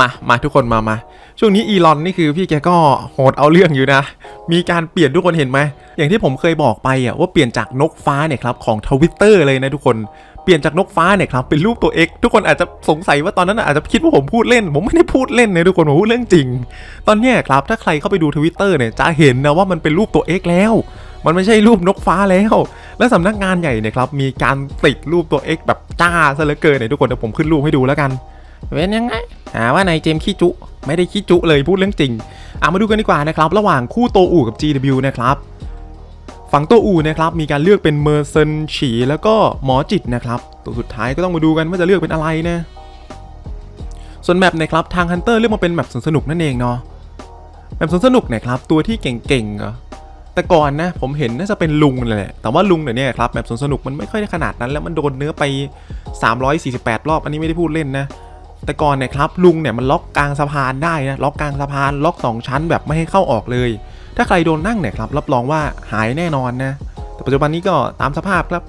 มามาทุกคนมามาช่วงนี้อีลอนนี่คือพี่แกก็โหดเอาเรื่องอยู่นะ มีการเปลี่ยนทุกคนเห็นไหม อย่างที่ผมเคยบอกไปอะว่าเปลี่ยนจากนกฟ้าเนี่ยครับของทวิตเตอร์เลยนะทุกคน เปลี่ยนจากนกฟ้าเนี่ยครับเป็นรูปตัว X ทุกคนอาจจะสงสัยว่าตอนนั้นอาจจะคิดว่าผมพูดเล่น ผมไม่ได้พูดเล่นนะทุกคนผมพูดเรื่องจริง ตอนนี้ครับถ้าใครเข้าไปดูทวิตเตอร์เนี่ยจะเห็นนะว่ามันเป็นรูปตัว X แล้วมันไม่ใช่รูปนกฟ้าแล้ว และสำนักงานใหญ่เนี่ยครับมีการติดรูปตัว X แบบจ้าซะเหลือเกินเนี่ยทุกคนเดี๋ยวผมขึ้นรูปให้ดูแล้วกันเป็นยังไง หาว่านายเจมส์ขี้จุ ไม่ได้ขี้จุเลยพูดเรื่องจริงอะมาดูกันดีกว่านะครับ ระหว่างคู่โตอู่กับ GW นะครับฝั่งโตอู่นะครับมีการเลือกเป็นเมอร์เซนฉีแล้วก็หมอจิตนะครับ ตัวสุดท้ายก็ต้องมาดูกันว่าจะเลือกเป็นอะไรนะ ส่วนแมปนะครับทางฮันเตอร์เลือกมาเป็นแมปสนุกนั่นเองเนาะแมปสนุกนี่ยครับตัวที่เก่งๆอะแต่ก่อนนะผมเห็นน่าจะเป็นลุงนั่นแหละ แต่ว่าลุงเดี๋ยวนี้ครับแมปสนสนุกมันไม่ค่อยได้ขนาดนั้นแล้วมันโดนเนื้อไป 348 รอบ อันนี้ไม่ได้พูดเล่นนะ แต่ก่อนเนี่ยครับลุงเนี่ยมันล็อกกลางสะพานได้นะล็อกกลางสะพานล็อก 2 ชั้นแบบไม่ให้เข้าออกเลย ถ้าใครโดนนั่งเนี่ยครับรับรองว่าหายแน่นอนนะแต่ปัจจุบันนี้ก็ตามสภาพครับ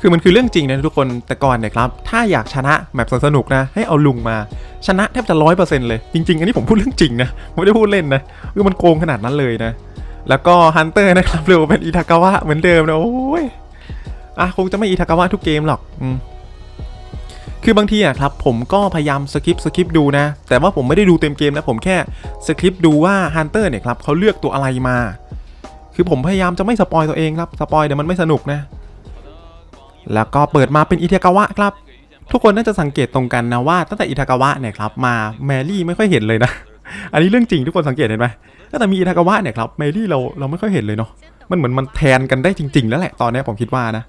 คือมันคือเรื่องจริงนะทุกคนแต่ก่อนเนี่ยครับถ้าอยากชนะแมปสนุกนะให้เอาลุงมาชนะแทบจะร้อยเปอร์เซ็นต์เลยจริงๆ อันนี้ผมพูดเรื่องจริงนะไม่ได้พูดเล่นนะคือมันโกงขนาดนั้นเลยนะแล้วก็ฮันเตอร์นะครับเรียกว่าเป็นอิทากาวะเหมือนเดิมนะโอ้ยอะคงจะไม่อิทากาวะทุกเกมหรอกอืม คือบางทีอะครับผมก็พยายามสคริปสคริปดูนะ แต่ว่าผมไม่ได้ดูเต็มเกมนะผมแค่สคริปดูว่าฮันเตอร์เนี่ยครับเขาเลือกตัวอะไรมา คือผมพยายามจะไม่สปอยตัวเองครับสปอยเดี๋ยวมันไม่สนุกนะ แล้วก็เปิดมาเป็นอิทากาวะครับ ทุกคนน่าจะสังเกตตรงกันนะว่าตั้งแต่อิทากาวะเนี่ยครับมาแมรี่ไม่ค่อยเห็นเลยนะ อันนี้เรื่องจริงทุกคนสังเกตเห็นไหมตั้งแต่มีอิทากาวะเนี่ยครับแมรี่เราเราไม่ค่อยเห็นเลยเนาะมันเหมือนมันแทนกันได้จริง ๆ แล้วแหละตอนนี้ผมคิดว่านะ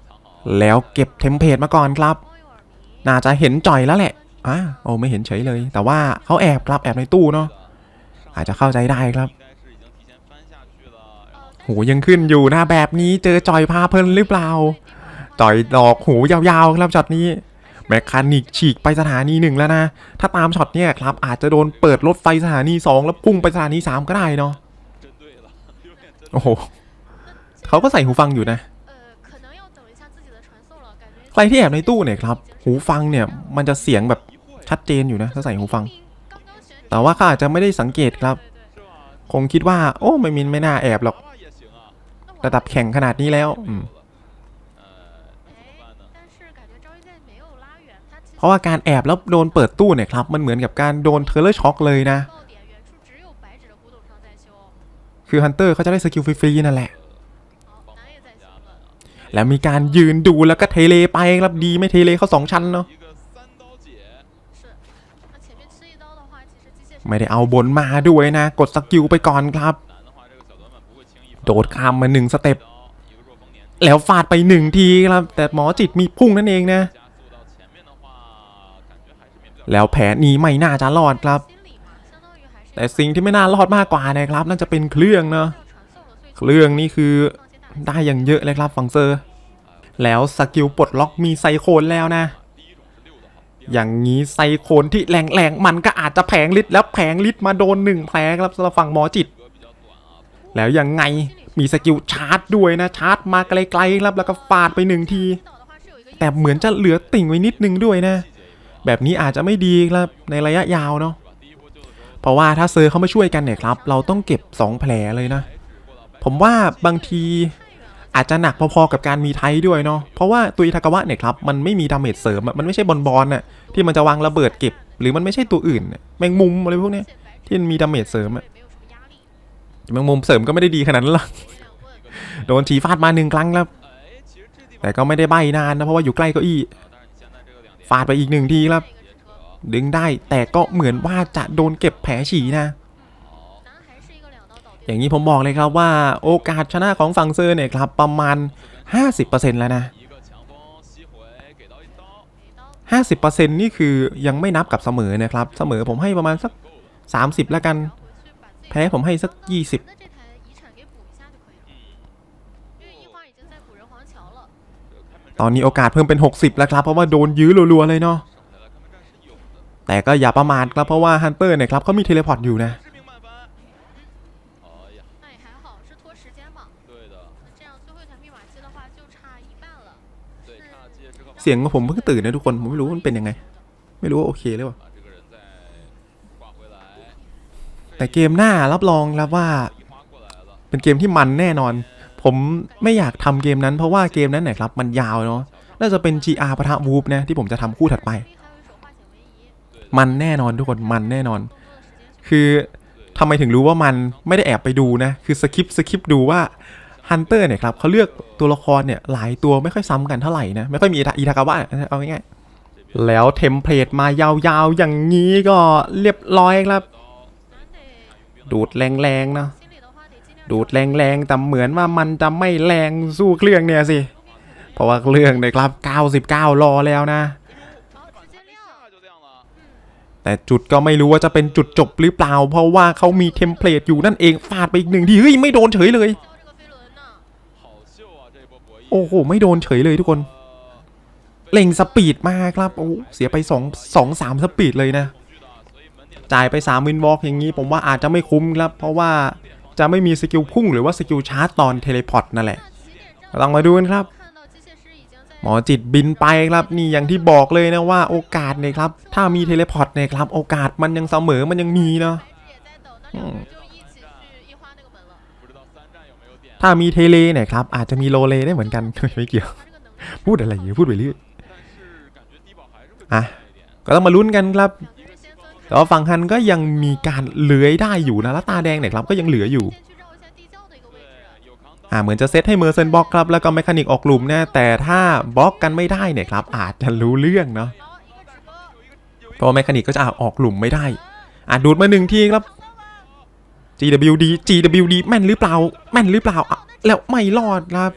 แล้วเก็บเทมเพลตมาก่อนครับ น่าจะเห็นจ่อยแล้วแหละอ่าโอ้ไม่เห็นเฉยเลย แต่ว่าเขาแอบครับแอบในตู้เนาะอาจจะเข้าใจได้ครับหูยังขึ้นอยู่นะแบบนี้เจอจอยพาเพลินหรือเปล่าจอยดอกหูยาวๆครับช็อตนี้แมคคานิกฉีกไปสถานีหนึ่งแล้วนะ ถ้าตามช็อตนี้ครับอาจจะโดนเปิดรถไฟสถานี 2 แล้วพุ่งไปสถานี 3 ก็ได้เนาะโอ้โหเขาก็ใส่หูฟังอยู่นะ ใครที่แอบในตู้เนี่ยครับ หูฟังเนี่ยมันจะเสียงแบบชัดเจนอยู่นะถ้าใส่หูฟัง แต่ว่าข้าจจะไม่ได้สังเกตครับ คงคิดว่า โอ้ไม่มินไม่น่าแอบหรอก ระดับแข่งขนาดนี้แล้วเพราะว่าการแอบแล้วโดนเปิดตู้เนี่ยครับ มันเหมือนกับการโดนเทเลอร์ช็อกเลยนะ คือฮันเตอร์เขาจะได้สกิลฟรีๆนั่นแหละ แล้วมีการยืนดูแล้วก็เทเลไปครับดีไม่เทเลเขาสองชั้นเนาะไม่ได้เอาบนมาด้วยนะ กดสกิลไปก่อนครับ โดดข้ามมาหนึ่งสเต็ปแล้วฟาดไปหนึ่งทีครับ แต่หมอจิตมีพุ่งนั่นเองนะ แล้วแผลนี้ไม่น่าจะรอดครับ แต่สิ่งที่ไม่น่ารอดมากกว่านะครับ น่าจะเป็นเครื่องเนาะเครื่องนี่คือ ได้อย่างเยอะเลยครับฟังเซอร์ แล้วสกิลปลดล็อกมีไซโคนแล้วนะ อย่างนี้ไซโคนที่แรงๆมันก็อาจจะแผงลิตแล้วแผงลิตมาโดนหนึ่งแผลครับสำหรับฝั่งหมอจิต แล้วยังไงมีสกิลชาร์จด้วยนะชาร์จมาไกลๆครับแล้วก็ฟาดไปหนึ่งที แต่เหมือนจะเหลือติ่งไว้นิดนึงด้วยนะ แบบนี้อาจจะไม่ดีครับในระยะยาวเนาะเพราะว่าถ้าเซอร์เขาไม่ช่วยกันเนี่ยครับ เราต้องเก็บ 2 แผลเลยนะ ผมว่าบางทีอาจจะหนักพอๆกับการมีไทยด้วยเนาะเพราะว่าตุยทากาวะเนี่ยครับมันไม่มีดาเมจเสริมมันไม่ใช่บอลบอลน่ะที่มันจะวางระเบิดเก็บ หรือมันไม่ใช่ตัวอื่นแมงมุมอะไรพวกเนี้ยที่มีดาเมจเสริมอะแมงมุมเสริมก็ไม่ได้ดีขนาดนั้นหรอกโดนฉีฟาดมาหนึ่งครั้งแล้ว แต่ก็ไม่ได้ใบนานนะเพราะว่าอยู่ใกล้เก้าอี้ฟาดไปอีกหนึ่งทีครับ ดึงได้แต่ก็เหมือนว่าจะโดนเก็บแผลฉีนะ อย่างนี้ผมบอกเลยครับว่าโอกาสชนะของฝั่งซื้อเนี่ยครับประมาณ 50%แล้วนะ 50%นี่คือยังไม่นับกับเสมอนะครับ เสมอผมให้ประมาณสัก 30 แล้วกัน แพ้ผมให้สัก 20ตอนนี้โอกาสเพิ่มเป็น 60 แล้วครับ เพราะว่าโดนยื้อรัวๆเลยเนาะแต่ก็อย่าประมาทครับเพราะว่าฮันเตอร์เนี่ยครับเขามีเทเลพอร์ตอยู่นะ เสียงของผมเพิ่งตื่นนะทุกคน ผมไม่รู้มันเป็นยังไง ไม่รู้ว่าโอเคหรือเปล่า แต่เกมหน้ารับรองรับว่า เป็นเกมที่มันแน่นอน ผมไม่อยากทำเกมนั้นเพราะว่าเกมนั้นไหนครับมันยาวเนาะ น่าจะเป็น GR ปะทะวูฟนะที่ผมจะทำคู่ถัดไป มันแน่นอนทุกคนมันแน่นอน คือทำไมถึงรู้ว่ามันไม่ได้แอบไปดูนะ คือสคริปสคริปดูว่า ฮันเตอร์เนี่ยครับเขาเลือกตัวละครเนี่ยหลายตัวไม่ค่อยซ้ำกันเท่าไหร่นะ ไม่ค่อยมีอีทากาวะเอาง่ายๆแล้วเทมเพลตมายาวๆ อย่างนี้ก็เรียบร้อยครับ ดูดแรงๆนะดูดแรงๆแต่เหมือนว่ามันจะไม่แรงสู้เครื่องเนี่ยสิ เพราะว่าเครื่องเนี่ยครับ 99 รอแล้วนะ แต่จุดก็ไม่รู้ว่าจะเป็นจุดจบหรือเปล่า เพราะว่าเขามีเทมเพลตอยู่นั่นเองฟาดไปอีกหนึ่งทีเฮ้ยไม่โดนเฉยเลย โอ้โห ไม่โดนเฉยเลยทุกคนเล่งสปีดมากครับโอ้เสียไป2 2 3สปีดเลยนะ จ่ายไป3วินวอล์กอย่างนี้ ผมว่าอาจจะไม่คุ้มครับ เพราะว่าจะไม่มีสกิลพุ่งหรือว่าสกิลชาร์จตอนเทเลพอร์ตนั่นแหละลองมาดูกันครับ หมอจิตบินไปครับ นี่อย่างที่บอกเลยนะว่าโอกาสเนี่ยครับ ถ้ามีเทเลพอร์ตเนี่ยครับ โอกาสมันยังเสมอมันยังมีเนาะ ถ้ามีเทเลเนี่ยครับอาจจะมีโลเลได้เหมือนกัน ไม่เกี่ยว พูดอะไรอยู่พูดไปเรื่อยอะก็ต้องมาลุ้นกันครับแต่ว่าฝั่งฮันก็ยังมีการเลื้อยได้อยู่นะแล้วตาแดงเนี่ยครับก็ยังเหลืออยู่อ่าเหมือนจะเซตให้เมอร์เซนบล็อกครับแล้วก็แมคานิกออกหลุมนะแต่ถ้าบล็อกกันไม่ได้เนี่ยครับอาจจะรู้เรื่องเนาะเพราะแมคานิกก็จะออกหลุมไม่ได้อ่าดูดมาหนึ่งทีครับ GWD GWD แม่นหรือเปล่า แม่นหรือเปล่าแล้วไม่รอดครับ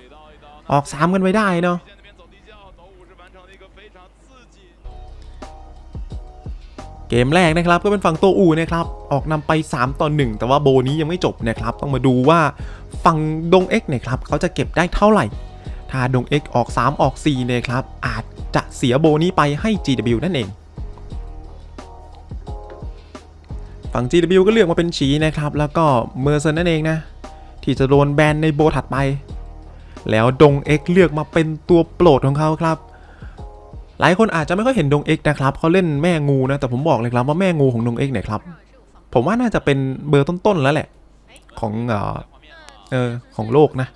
ออกสามกันไปได้เนาะเกมแรกนะครับก็เป็นฝั่งโตอูนะครับออกนำไป 3 ต่อ 1 แต่ว่าโบนี้ยังไม่จบนะครับ ต้องมาดูว่าฝั่งดงเอ็กเนี่ยครับเขาจะเก็บได้เท่าไหร่ ถ้าดงเอ็กออก 3 ออก4เนี่ยครับอาจจะเสียโบนี้ไปให้ GW นั่นเอง ฝั่ง GW ก็เลือกมาเป็นฉีนะครับ แล้วก็เมอร์เซนนั่นเองนะ ที่จะโดนแบนในโบถัดไป แล้วดงเอ็กเลือกมาเป็นตัวโปรดของเขาครับ หลายคนอาจจะไม่ค่อยเห็นดงเอ็กนะครับเขาเล่นแม่งูนะ แต่ผมบอกเลยครับว่าแม่งูของดงเอ็กเนี่ยครับ ผมว่าน่าจะเป็นเบอร์ต้นๆแล้วแหละ ของเอออของโลกนะ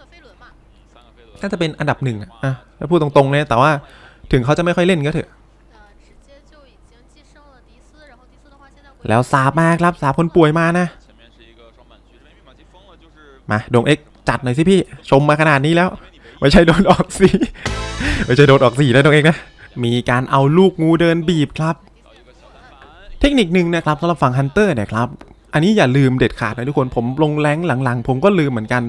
น่าจะเป็นอันดับหนึ่งอะถ้าพูดตรงๆเลยแต่ว่าถึงเขาจะไม่ค่อยเล่นก็เถอะ แล้วสาบมาครับสาบคนป่วยมานะ มาดงเอ็กจัดหน่อยสิพี่ ชมมาขนาดนี้แล้ว ไม่ใช่โดนออกสีไม่ใช่โดนออกสีนะดงเอ็กนะ มีการเอาลูกงูเดินบีบครับ เทคนิคหนึ่งนะครับสำหรับฝั่งฮันเตอร์เนี่ยครับอันนี้อย่าลืมเด็ดขาดนะทุกคนผมลงแรงหลังๆ ผมก็ลืมเหมือนกัน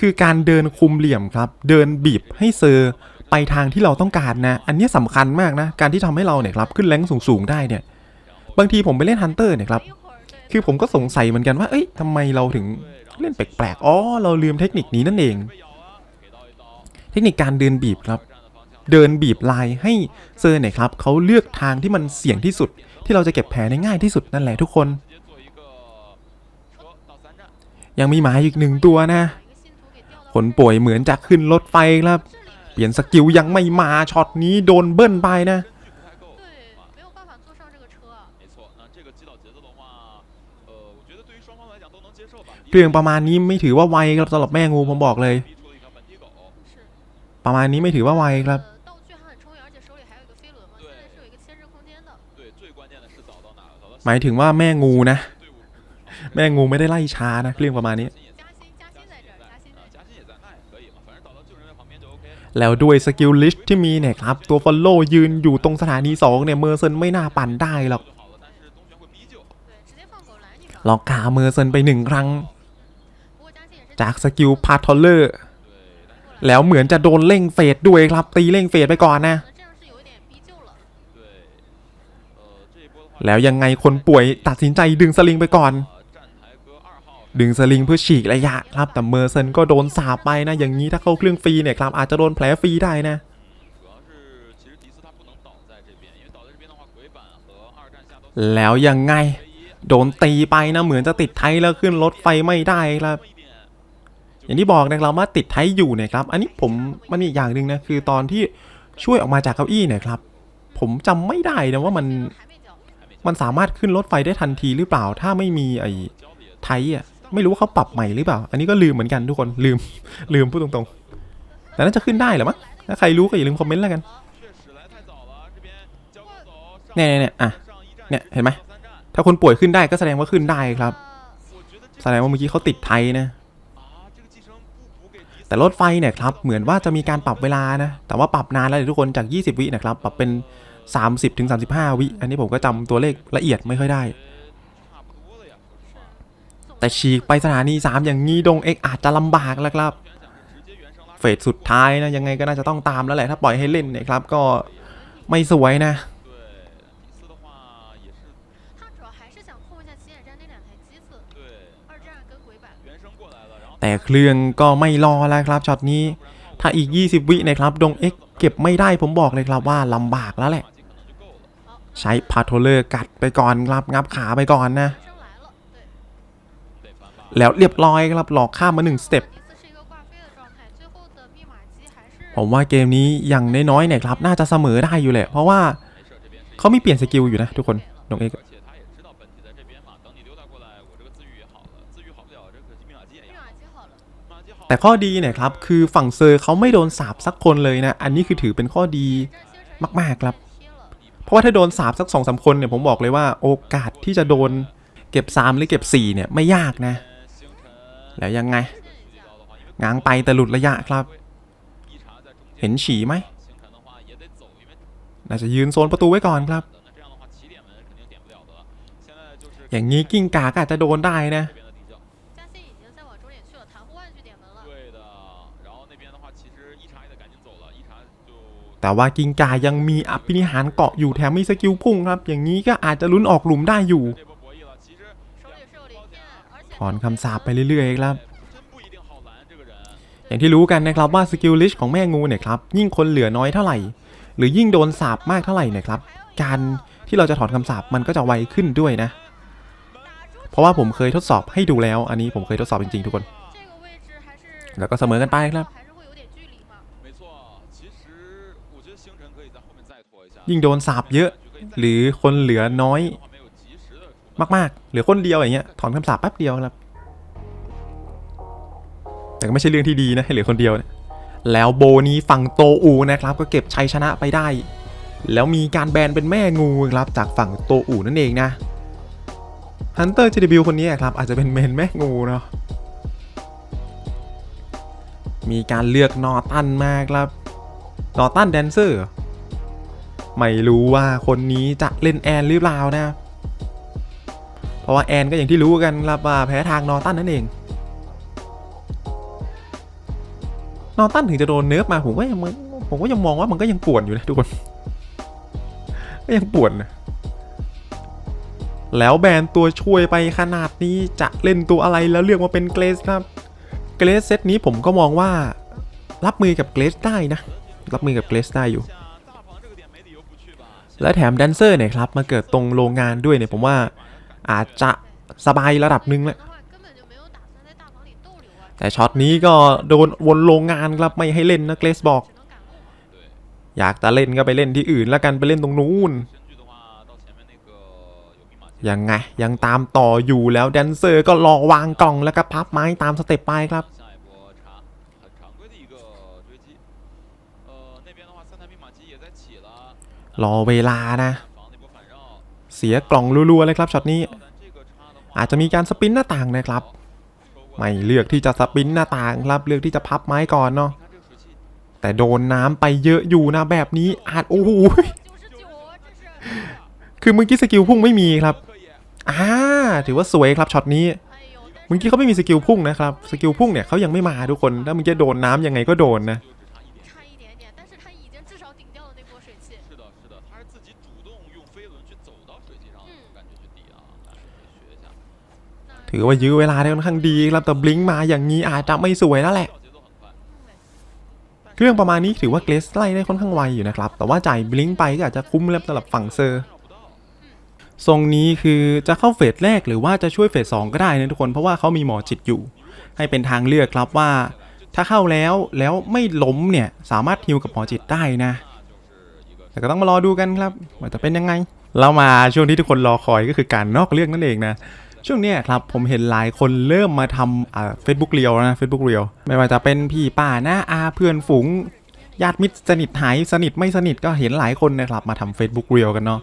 คือการเดินคุมเหลี่ยมครับ เดินบีบให้เซอร์ไปทางที่เราต้องการนะ อันนี้สำคัญมากนะ การที่ทำให้เราเนี่ยครับขึ้นแรงสูงๆได้เนี่ย บางทีผมไปเล่นฮันเตอร์เนี่ยครับ คือผมก็สงสัยเหมือนกันว่า เอ้ยทำไมเราถึงเล่นแปลกๆ อ๋อ เราลืมเทคนิคนี้นั่นเอง เทคนิคการเดินบีบครับ เดินบีบลายให้เซอร์เนี่ยครับเขาเลือกทางที่มันเสี่ยงที่สุด ที่เราจะเก็บแผลได้ง่ายที่สุดนั่นแหละทุกคน ยังมีหมาอีกหนึ่งตัวนะ คนป่วยเหมือนจะขึ้นรถไฟครับ เปลี่ยนสกิลยังไม่มาช็อตนี้โดนเบิ้ลไปนะ เรื่องประมาณนี้ไม่ถือว่าไวครับสำหรับแม่งูผมบอกเลย ประมาณนี้ไม่ถือว่าไวครับหมายถึงว่าแม่งูนะ แม่งูไม่ได้ไล่ช้านะเรื่องประมาณนี้แล้วด้วยสกิลลิชที่มีเนี่ยครับ ตัวฟอลโล่ยืนอยู่ตรงสถานี 2 เนี่ย เมอร์เซนไม่น่าปั่นได้หรอกลอกขาเมอร์เซนไปหนึ่งครั้ง จากสกิลพาทอลเลอร์แล้วเหมือนจะโดนเล่งเฟดด้วยครับ ตีเล่งเฟดไปก่อนนะ แล้วยังไงคนป่วยตัดสินใจดึงสลิงไปก่อน ดึงสลิงเพื่อฉีกระยะครับ แต่เมอร์เซนก็โดนสาบไปนะ อย่างนี้ถ้าเข้าเครื่องฟรีเนี่ยครับอาจจะโดนแผลฟรีได้นะแล้วยังไง โดนตีไปนะเหมือนจะติดไทยแล้วขึ้นรถไฟไม่ได้ครับ อย่างที่บอกนะเรามาติดไทยอยู่นะครับ อันนี้ผมมันมีอย่างหนึ่งนะคือตอนที่ช่วยออกมาจากเก้าอี้นะครับ ผมจำไม่ได้นะว่ามันมันสามารถขึ้นรถไฟได้ทันทีหรือเปล่า ถ้าไม่มีไอ้ไทยอะไม่รู้ว่าเขาปรับใหม่หรือเปล่า อันนี้ก็ลืมเหมือนกันทุกคนลืมลืมพูดตรงๆ แต่น่าจะขึ้นได้หรือมั้งถ้าใครรู้ก็อย่าลืมคอมเมนต์แล้วกันเนี่ยเนี่ยอะเนี่ยเห็นไหมถ้าคนป่วยขึ้นได้ก็แสดงว่าขึ้นได้ครับ แสดงว่าเมื่อกี้เขาติดไทยนะ แต่รถไฟเนี่ยครับเหมือนว่าจะมีการปรับเวลานะ แต่ว่าปรับนานแล้วทุกคนจาก 20 วินะครับปรับเป็น 30ถึง35 วิ อันนี้ผมก็จำตัวเลขละเอียดไม่ค่อยได้ แต่ฉีกไปสถานี 3 อย่างงี้ดงเอกอาจจะลำบากแล้วครับ เฟสสุดท้ายนะยังไงก็น่าจะต้องตามแล้วแหละถ้าปล่อยให้เล่นเนี่ยครับก็ไม่สวยนะ แต่เครื่องก็ไม่รอแล้วครับช็อตนี้ ถ้าอีก 20 วินะครับดงเอ็กเก็บไม่ได้ผมบอกเลยครับว่าลำบากแล้วแหละ ใช้พาโทเลอร์กัดไปก่อนครับงับขาไปก่อนนะ แล้วเรียบร้อยครับหลอกข้ามมา1สเต็ปผมว่าเกมนี้อย่างน้อยๆเนี่ยครับ น่าจะเสมอได้อยู่แหละ เพราะว่าเขาไม่เปลี่ยนสกิลอยู่นะทุกคนดงเอ็ก แต่ข้อดีเนี่ยครับคือฝั่งเซอร์เขาไม่โดนสาบสักคนเลยนะ อันนี้คือถือเป็นข้อดีมาก ๆ ครับ เพราะว่าถ้าโดนสาบสักสองสาคนเนี่ยผมบอกเลยว่าโอกาสที่จะโดนเก็บ 3 หรือเก็บ 4 เนี่ยไม่ยากนะ แล้วยังไง ง้างไปแต่หลุดระยะครับ เห็นฉี่ไหมน่าจะยืนโซนประตูไว้ก่อนครับ อย่างนี้กิ้งกาก็อาจจะโดนได้นะ แต่ว่ากิงก่ายังมีอภินิหารเกาะอยู่แถมมีสกิลพุ่งครับ อย่างนี้ก็อาจจะลุ้นออกหลุมได้อยู่ ถอนคำสาปไปเรื่อยๆครับ อย่างที่รู้กันนะครับว่าสกิลลิชของแม่งูเนี่ยครับยิ่งคนเหลือน้อยเท่าไหร่ หรือยิ่งโดนสาปมากเท่าไหร่นะครับ การที่เราจะถอนคำสาปมันก็จะไวขึ้นด้วยนะ เพราะว่าผมเคยทดสอบให้ดูแล้ว อันนี้ผมเคยทดสอบจริงๆทุกคน แล้วก็เสมอกันไปครับ ยิ่งโดนสาบเยอะ หรือคนเหลือน้อย มากๆหรือคนเดียวอย่างเงี้ยถอนคำสาปแป๊บเดียวครับ แต่ก็ไม่ใช่เรื่องที่ดีนะให้เหลือคนเดียวนะแล้วโบนี้ฝั่งโตอูนะครับ ก็เก็บชัยชนะไปได้ แล้วมีการแบนเป็นแม่งูครับจากฝั่งโตอูนั่นเองนะฮันเตอร์จีดีบิลคนนี้ครับอาจจะเป็นเมนแม่งูเนาะมีการเลือกนอตันมากครับ นอตันแดนเซอร์ ไม่รู้ว่าคนนี้จะเล่นแอนหรือเปล่านะ เพราะว่าแอนก็อย่างที่รู้กันครับว่าแพ้ทางนอตันนั่นเอง นอตันถึงจะโดนเนิร์ฟมาผมก็ยังผมก็ยังมองว่ามันก็ยังป่วนอยู่นะทุกคน ก็ยังป่วนนะแล้วแบนตัวช่วยไปขนาดนี้จะเล่นตัวอะไรแล้วเลือกมาเป็นเกรสครับ เกรสเซตนี้ผมก็มองว่า รับมือกับเกรสได้นะ รับมือกับเกรสได้อยู่ และแถมแดนเซอร์เนี่ยครับมาเกิดตรงโรงงานด้วยเนี่ยผมว่าอาจจะสบายระดับหนึ่งแหละแต่ช็อตนี้ก็โดนวนโรงงานครับไม่ให้เล่นนะเกรสบอก อยากจะเล่นก็ไปเล่นที่อื่นแล้วกันไปเล่นตรงนู้นยังไงยังตามต่ออยู่แล้วแดนเซอร์ก็รอวางกล่องแล้วก็พับไม้ตามสเต็ปไปครับ รอเวลานะ เสียกล่องรัวๆเลยครับช็อตนี้ อาจจะมีการสปินหน้าต่างนะครับ ไม่เลือกที่จะสปินหน้าต่างครับ เลือกที่จะพับไม้ก่อนเนาะแต่โดนน้ำไปเยอะอยู่นะแบบนี้อาจโอ้โหคือเมื่อกี้สกิลพุ่งไม่มีครับอ่าถือว่าสวยครับช็อตนี้เมื่อกี้เขาไม่มีสกิลพุ่งนะครับ สกิลพุ่งเนี่ยเขายังไม่มาทุกคนถ้าเมื่อกี้โดนน้ำยังไงก็โดนนะ ถือว่ายื้อเวลาได้ค่อนข้างดีครับแต่บลิงมาอย่างนี้อาจจะไม่สวยแล้วแหละเครื่องประมาณนี้ถือว่าเกรสไล่ได้ค่อนข้างไวอยู่นะครับ แต่ว่าจ่ายบลิงไปก็อาจจะคุ้มแล้วสำหรับฝั่งเซอร์ทรงนี้คือจะเข้าเฟสแรกหรือว่าจะช่วยเฟสสองก็ได้นะทุกคนเพราะว่าเขามีหมอจิตอยู่ ให้เป็นทางเลือกครับว่า ถ้าเข้าแล้วแล้วไม่ล้มเนี่ยสามารถฮิวกับหมอจิตได้นะ แต่ก็ต้องมารอดูกันครับว่าจะเป็นยังไง เรามาช่วงที่ทุกคนรอคอยก็คือการนอกเรื่องนั่นเองนะ ช่วงนี้ครับผมเห็นหลายคนเริ่มมาทำอ่าเฟซบุ๊กเรียวนะเฟซบุ๊กเรียวไม่ว่าจะเป็นพี่ป้าน้าอาเพื่อนฝูงญาติมิตรสนิทหายสนิทไม่สนิทก็เห็นหลายคนนะครับมาทำ Facebook เรียวกันเนาะ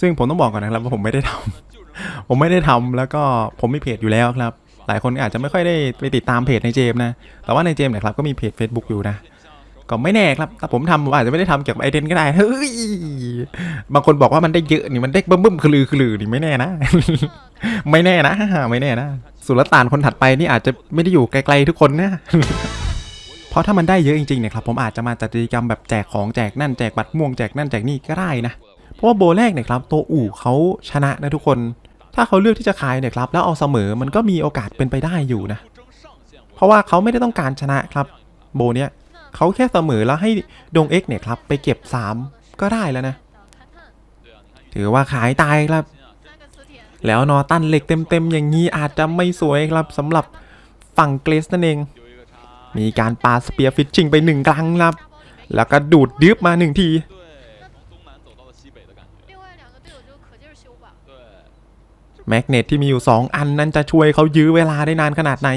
ซึ่งผมต้องบอกก่อนนะครับว่าผมไม่ได้ทำผมไม่ได้ทำแล้วก็ผมมีเพจอยู่แล้วครับ หลายคนอาจจะไม่ค่อยได้ไปติดตามเพจในเจมนะแต่ว่าในเจมเนี่ยครับก็มีเพจ Facebook อยู่นะ ก็ไม่แน่ครับ ถ้าผมทำผมอาจจะไม่ได้ทำเกี่ยวกับไอเดนก็ได้ เฮ้ย บางคนบอกว่ามันได้เยอะนี่มันได้บึ้มบึ้มๆคลือคลือนี่ไม่แน่นะ ไม่แน่นะ ไม่แน่นะ สุลต่านคนถัดไปนี่อาจจะไม่ได้อยู่ไกลๆทุกคนนะเพราะถ้ามันได้เยอะจริงๆเนี่ยครับผมอาจจะมาจัดกิจกรรมแบบแจกของแจกนั่นแจกบัตรม่วงแจกนั่นแจกนี่ก็ได้นะ เพราะว่าโบแรกเนี่ยครับตัวอู่เขาชนะนะทุกคน ถ้าเขาเลือกที่จะขายเนี่ยครับแล้วเอาเสมอมันก็มีโอกาสเป็นไปได้อยู่นะ เพราะว่าเขาไม่ได้ต้องการชนะครับ โบเนี้ย เขาแค่เสมอแล้วให้ดงเอ็กเนี่ยครับ ไปเก็บ 3 ก็ได้แล้วนะ ถือว่าขายตายครับ แล้วนอตันเหล็กเต็มๆ อย่างนี้อาจจะไม่สวยครับสำหรับฝั่งเกรสนั่นเอง มีการปาสเปียร์ฟิชชิงไปหนึ่งครั้งครับ แล้วก็ดูดดึบมาหนึ่งทีแมกเนตที่มีอยู่ 2 อันนั้นจะช่วยเขายื้อเวลาได้นานขนาดไหน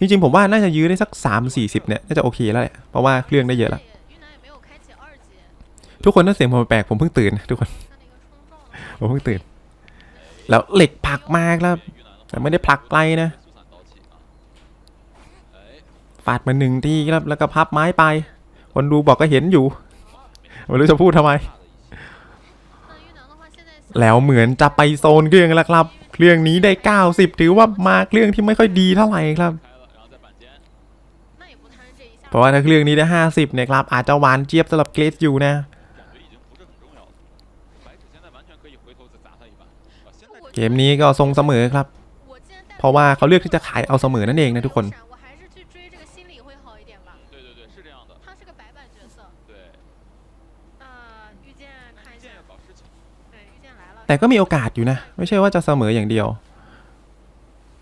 จริงๆผมว่าน่าจะยื้อได้สัก 3 4 0 เนี่ยน่าจะโอเคแล้วแหละเพราะว่าเครื่องได้เยอะแล้ว ทุกคนน่าเสียงผมแปลกผมเพิ่งตื่นทุกคน ผมเพิ่งตื่น แล้วเหล็กผักมากแล้วแต่ไม่ได้ผลักไกลนะฟาดมาหนึ่งทีแล้วแล้วก็พับไม้ไป คนดูบอกก็เห็นอยู่ไม่รู้จะพูดทำไม แล้วเหมือนจะไปโซนเครื่องแล้วครับ เครื่องนี้ได้ 90 ถือว่ามาเครื่องที่ไม่ค่อยดีเท่าไหร่ครับ เพราะว่าถ้าเครื่องนี้ได้ 50เนี่ยครับอาจจะหวานเจี๊ยบสำหรับเกรซอยู่นะเกมนี้ก็ทรงเสมอครับ เพราะว่าเขาเลือกที่จะขายเอาเสมอนั่นเองนะทุกคนแต่ก็มีโอกาสอยู่นะ ไม่ใช่ว่าจะเสมออย่างเดียว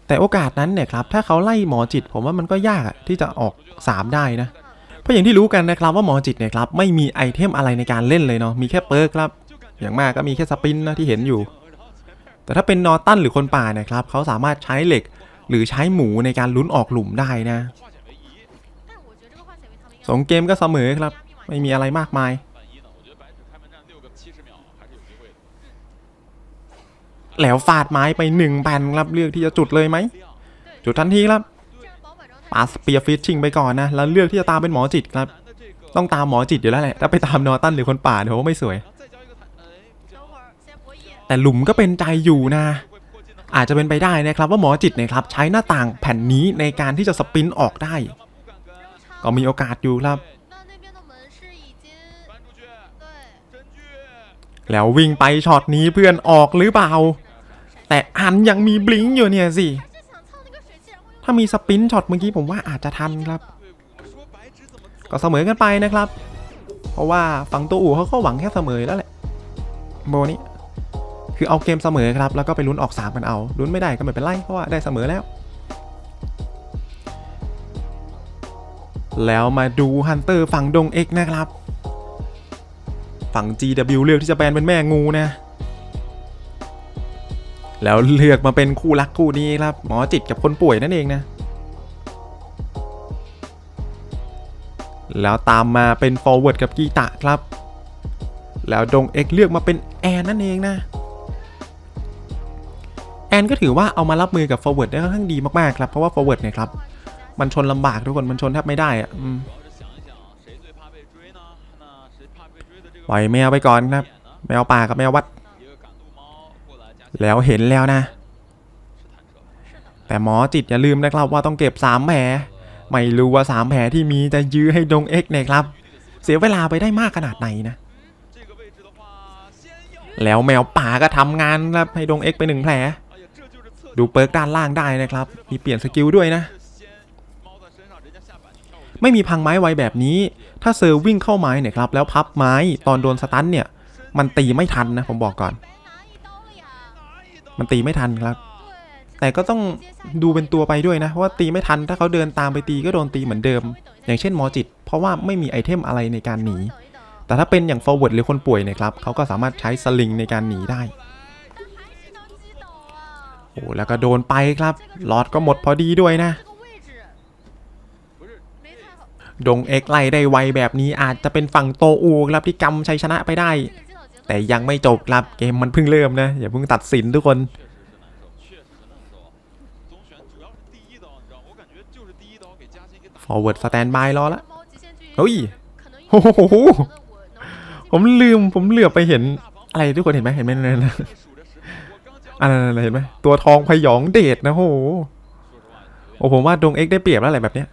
แต่โอกาสนั้นเนี่ยครับถ้าเขาไล่หมอจิต ผมว่ามันก็ยากที่จะออก 3 ได้นะ เพราะอย่างที่รู้กันนะครับว่าหมอจิตเนี่ยครับไม่มีไอเทมอะไรในการเล่นเลยเนาะมีแค่เปิร์กครับ อย่างมากก็มีแค่สปินนะที่เห็นอยู่ แต่ถ้าเป็นนอตันหรือคนป่าเนี่ยครับเขาสามารถใช้เหล็กหรือใช้หมูในการลุ้นออกหลุมได้นะสองเกมก็เสมอครับ ไม่มีอะไรมากมาย แล้วฟาดไม้ไปหนึ่งแผ่นครับเลือกที่จะจุดเลยไหม จุดทันทีครับปาสเปียฟิชชิงไปก่อนนะ แล้วเลือกที่จะตามเป็นหมอจิตครับ ต้องตามหมอจิตอยู่แล้วแหละถ้าไปตามนอตันหรือคนป่าเดี๋ยวไม่สวย แต่หลุมก็เป็นใจอยู่นะ อาจจะเป็นไปได้นะครับว่าหมอจิตเนี่ยครับใช้หน้าต่างแผ่นนี้ในการที่จะสปินออกได้ ก็มีโอกาสอยู่ครับแล้ววิ่งไปช็อตนี้เพื่อนออกหรือเปล่า แต่อันยังมีบลิงอยู่เนี่ยสิ ถ้ามีสปินช็อตเมื่อกี้ผมว่าอาจจะทันครับ ก็เสมอกันไปนะครับ เพราะว่าฝั่งตัวอู่เขาก็หวังแค่เสมอแล้วแหละ โบนี้คือเอาเกมเสมอครับ แล้วก็ไปลุ้นออกสามกันเอา ลุ้นไม่ได้ก็ไม่เป็นไร เพราะว่าได้เสมอแล้ว แล้วมาดูฮันเตอร์ฝั่งดงเอ็กนะครับ ฝั่ง GW เลือกที่จะแบนเป็นแม่งูนะ แล้วเลือกมาเป็นคู่รักคู่นี้ครับ หมอจิตกับคนป่วยนั่นเองนะ แล้วตามมาเป็นฟอร์เวิร์ดกับกีตะครับ แล้วดงเอ็กเลือกมาเป็นแอนนั่นเองนะ แอนก็ถือว่าเอามารับมือกับฟอร์เวิร์ดได้ค่อนข้างดีมากๆครับเพราะว่าฟอร์เวิร์ดเนี่ยครับมันชนลำบากทุกคนมันชนแทบไม่ได้อะปล่แมวไปก่อนครับ แมวป่ากับแมววัด แล้วเห็นแล้วนะ แต่หมอจิตอย่าลืมนะครับว่าต้องเก็บ 3 แผล ไม่รู้ว่า 3 แผลที่มีจะยื้อให้ดงเอ็กนะครับ เสียเวลาไปได้มากขนาดไหนนะ แล้วแมวป่าก็ทำงานแล้วให้ดงเอ็กไปหนึ่งแผล ดูเปิร์กด้านล่างได้นะครับ มีเปลี่ยนสกิลด้วยนะ ไม่มีพังไม้ไวแบบนี้ ถ้าเซอร์วิ่งเข้าไม้เนี่ยครับแล้วพับไม้ตอนโดนสตันเนี่ย มันตีไม่ทันนะผมบอกก่อน มันตีไม่ทันครับ แต่ก็ต้องดูเป็นตัวไปด้วยนะว่าตีไม่ทันถ้าเขาเดินตามไปตีก็โดนตีเหมือนเดิม อย่างเช่นหมอจิต เพราะว่าไม่มีไอเทมอะไรในการหนี แต่ถ้าเป็นอย่างฟอร์เวิร์ดหรือคนป่วยเนี่ยครับเขาก็สามารถใช้สลิงในการหนีได้โอ้แล้วก็โดนไปครับลอดก็หมดพอดีด้วยนะดงเอ็กไล่ได้ไวแบบนี้อาจจะเป็นฝั่งโตอูครับที่กำชัยชนะไปได้ แต่ยังไม่จบครับเกมมันเพิ่งเริ่มนะอย่าเพิ่งตัดสินทุกคนฟอร์เวิร์ดสแตนบายรอละเฮ้ยโอ้โหผมลืมผมเหลือไปเห็นอะไรทุกคนเห็นไหมเห็นไหมนั่นนะอันรเห็นไหมตัวทองพยองเดชนะโหโอ้ผมว่าดวงเอ็กได้เปรียบแล้วอะไรแบบเนี้ย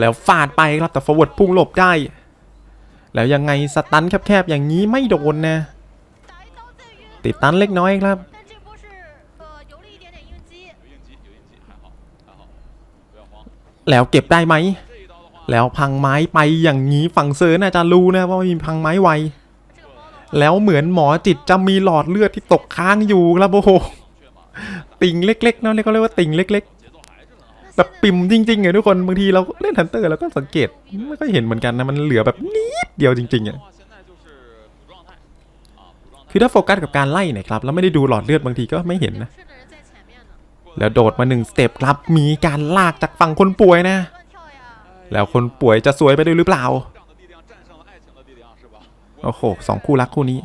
แล้วฟาดไปครับแต่ฟอร์เวิร์ดพุ่งหลบได้ แล้วยังไงสตันแคบๆอย่างนี้ไม่โดนนะติดตันเล็กน้อยครับแล้วเก็บได้ไหม แล้วพังไม้ไปอย่างนี้ฝั่งเซิร์นอาจารย์รู้นะว่ามีพังไม้ไว แล้วเหมือนหมอจิตจะมีหลอดเลือดที่ตกค้างอยู่ครับโอ้โหติ่งเล็กๆเนาะเรียกเรียกว่าติ่งเล็ก ๆ แบบปิมจริงๆไงทุกคนบางทีเราเล่นฮันเตอร์เราก็สังเกตไม่ค่อยเห็นเหมือนกันนะมันเหลือแบบนิดเดียวจริงๆอะคือถ้าโฟกัสกับการไล่นะครับแล้วไม่ได้ดูหลอดเลือดบางทีก็ไม่เห็นนะแล้วโดดมาหนึ่งสเต็ปครับมีการลากจากฝั่งคนป่วยนะ แล้วคนป่วยจะสวยไปด้วยหรือเปล่า โอ้โหสองคู่รักคู่นี้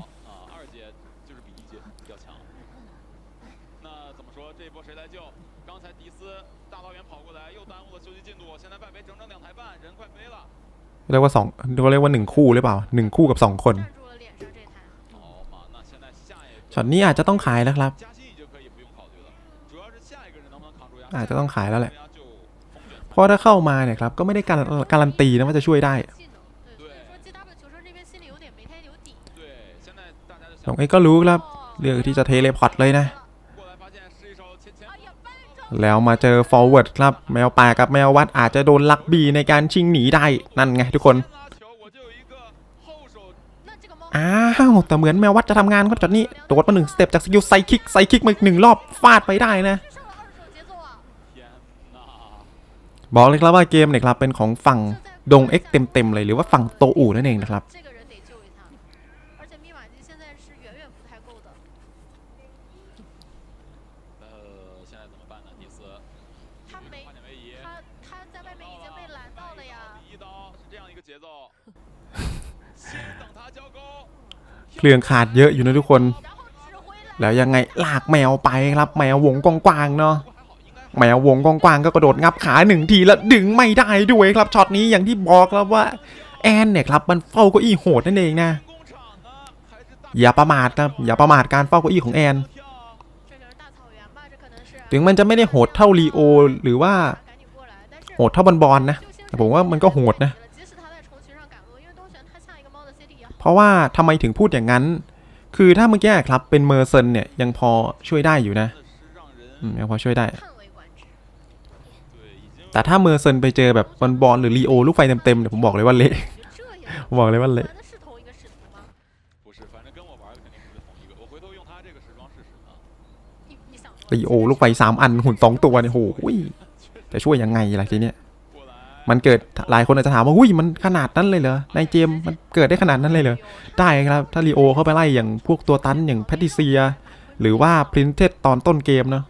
เรียกว่าสองเรียกว่าหนึ่งคู่หรือเปล่าหนึ่งคู่กับสองคนช็อตนี้อาจจะต้องขายแล้วครับ อาจจะต้องขายแล้วแหละ เพราะถ้าเข้ามาเนี่ยครับ ก็ไม่ได้การการันตีนะว่าจะช่วยได้หลงเอ็กก็รู้ครับ เลือกที่จะเทเลพอร์ตเลยนะ แล้วมาเจอฟอร์เวิร์ดครับ แมวป่ากับแมววัดอาจจะโดนลักบีในการชิงหนีได้ นั่นไงทุกคน อ้าวแต่เหมือนแมววัดจะทำงานครับจอดนี้โดดมาหนึ่งสเต็ปจากสกิลไซคิกไซคิกมาอีกหนึ่งรอบฟาดไปได้นะ บอกเลยครับว่าเกมเนี่ยครับเป็นของฝั่งดงเอ็กเต็มๆเลยหรือว่าฝั่งโตอู่นั่นเองนะครับ เครื่องขาดเยอะอยู่นะทุกคน แล้วยังไงลากแมวไปครับแมววงกว้างๆเนาะแมววงกว้างๆก็กระโดดงับขาหนึ่งทีแล้วดึงไม่ได้ด้วยครับช็อตนี้อย่างที่บอกแล้วว่าแอนเนี่ยครับมันเฝ้าเก้าอี้โหดนั่นเองนะอย่าประมาทครับอย่าประมาทการเฝ้าเก้าอี้ของแอน ถึงมันจะไม่ได้โหดเท่าลีโอหรือว่าโหดเท่าบอลบอลนะแต่ผมว่ามันก็โหดนะ ราะว่าทำไมถึงพูดอย่างนั้น คือถ้าเมื่อกี้ครับเป็นเมอร์เซนเนี่ยยังพอช่วยได้อยู่นะยังพอช่วยได้ แต่ถ้าเมอร์เซนไปเจอแบบบอลบอลหรือลีโอลูกไฟเต็มเต็มเนี่ยผมบอกเลยว่าเละบอกเลยว่าเละลีโอลูกไฟสามอันหุ่นสองตัวเนี่ยโหจะช่วยยังไงล่ะทีเนี้ย มันเกิดหลายคนอาจจะถามว่าอุ้ยมันขนาดนั้นเลยเหรอในเจมมันเกิดได้ขนาดนั้นเลยเหรอได้ครับถ้าลีโอเข้าไปไล่อย่างพวกตัวตันอย่างแพทติเซีย หรือว่าพรินเทสตอนต้นเกมเนาะ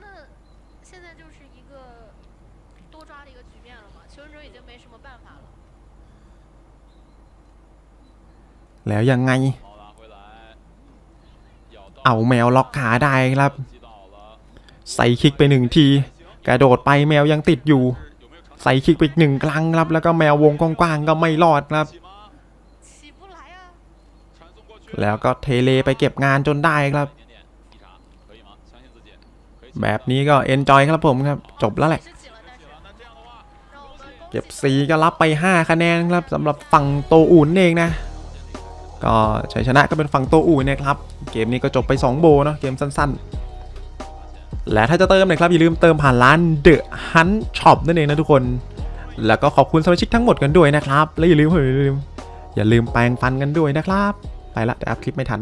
แล้วยังไง เอาแมวล็อกขาได้ครับ ใส่คลิกไปหนึ่งที กระโดดไปแมวยังติดอยู่ ใส่คิกไปหนึ่งครั้งครับแล้วก็แมววงกว้างก็ไม่รอดครับ แล้วก็เทเลไปเก็บงานจนได้ครับ แบบนี้ก็เอนจอยครับผมครับ จบแล้วแหละ เก็บสีก็รับไป 5 คะแนนครับสำหรับฝั่งโตอุ่นเองนะก็ชัยชนะก็เป็นฝั่งโตอุ่นะครับ เกมนี้ก็จบไป 2 โบเนาะเกมสั้น ๆ และถ้าจะเติมนะครับอย่าลืมเติมผ่านร้าน The Hunt Shop นั่นเองนะทุกคน แล้วก็ขอบคุณสมาชิกทั้งหมดกันด้วยนะครับ และอย่าลืมอย่าลืมอย่าลืมแปรงฟันกันด้วยนะครับ ไปละแต่อัพคลิปไม่ทัน